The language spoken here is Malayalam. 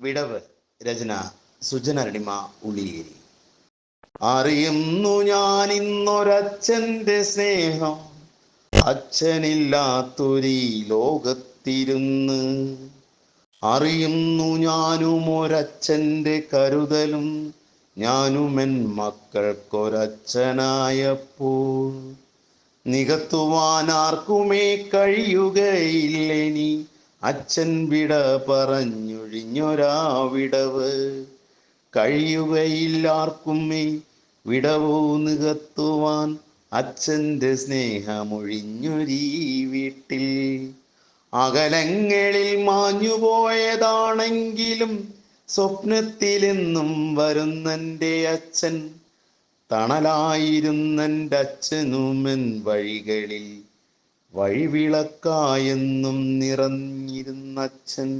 വിടവ് രചന സുജനരണിമ ഉള്ളിയേരി. അറിയുന്നു ഞാൻ ഇന്നൊരച്ഛന്റെ സ്നേഹം. അച്ഛനില്ലാത്തൊരീ ലോകത്തിരുന്ന്. അറിയുന്നു ഞാനും ഒരച്ഛന്റെ കരുതലും. ഞാനും എൻ മക്കൾക്കൊരച്ഛനായപ്പോൾ. നികത്തുവാൻ ആർക്കുമേ കഴിയുകയില്ലെനി. അച്ഛൻ വിട പറഞ്ഞൊഴിഞ്ഞൊരാവിടവ്. കഴിയുകയില്ലാർക്കുമേ വിടവോ നികത്തുവാൻ അച്ഛന്റെ സ്നേഹമൊഴിഞ്ഞൊരീ വീട്ടിൽ. അകലങ്ങളിൽ മാഞ്ഞുപോയതാണെങ്കിലും സ്വപ്നത്തിലെന്നും വരുന്നെന്റെ അച്ഛൻ തണലായിരുന്നെന്റെ അച്ഛനുമെൻ വഴികളിൽ. വഴിവിളക്കായെന്നും നിറഞ്ഞിരുന്നച്ഛൻ.